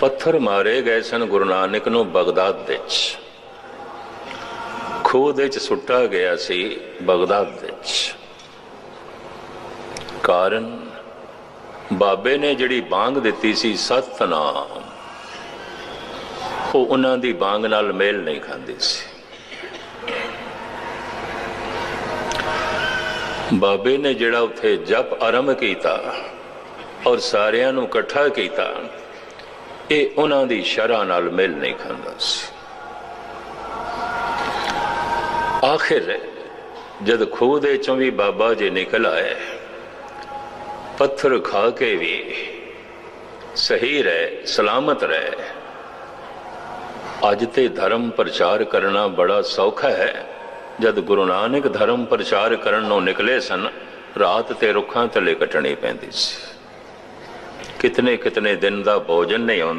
ਪੱਥਰ ਮਾਰੇ ਗਏ ਸਨ ਗੁਰੂ ਨਾਨਕ ਨੂੰ ਬਗਦਾਦ ਵਿੱਚ। ਖੂਹ ਦੇ ਵਿੱਚ ਸੁੱਟਾ ਗਿਆ ਸੀ ਬਗਦਾਦ ਵਿੱਚ। ਕਾਰਨ, ਬਾਬੇ ਨੇ ਜਿਹੜੀ ਬਾਂਗ ਦਿੱਤੀ ਸੀ ਸਤਨਾਮ, ਉਹ ਉਹਨਾਂ ਦੀ ਬਾਂਗ ਨਾਲ ਮੇਲ ਨਹੀਂ ਖਾਂਦੀ ਸੀ। ਬਾਬੇ ਨੇ ਜਿਹੜਾ ਉੱਥੇ ਜਪ ਆਰੰਭ ਕੀਤਾ ਔਰ ਸਾਰਿਆਂ ਨੂੰ ਇਕੱਠਾ ਕੀਤਾ ਇਹ ਉਹਨਾਂ ਦੀ ਸ਼ਰ੍ਹਾ ਨਾਲ ਮਿਲ ਨਹੀਂ ਖਾਂਦਾ ਸੀ। ਆਖਿਰ ਜਦ ਖੂਹ ਦੇ ਚੋਂ ਵੀ ਬਾਬਾ ਜੀ ਨਿਕਲ ਆਏ, ਪੱਥਰ ਖਾ ਕੇ ਵੀ ਸਹੀ ਰਹੇ, ਸਲਾਮਤ ਰਹਿ। ਅੱਜ ਤੇ ਧਰਮ ਪ੍ਰਚਾਰ ਕਰਨਾ ਬੜਾ ਸੌਖਾ ਹੈ। ਜਦ ਗੁਰੂ ਨਾਨਕ ਧਰਮ ਪ੍ਰਚਾਰ ਕਰਨ ਨੂੰ ਨਿਕਲੇ ਸਨ, ਰਾਤ ਤੇ ਰੁੱਖਾਂ ਥੱਲੇ ਕੱਟਣੀ ਪੈਂਦੀ ਸੀ। ਕਿਤਨੇ ਕਿਤਨੇ ਦਿਨ ਦਾ ਭੋਜਨ ਨਹੀਂ ਆਉਂਦਾ।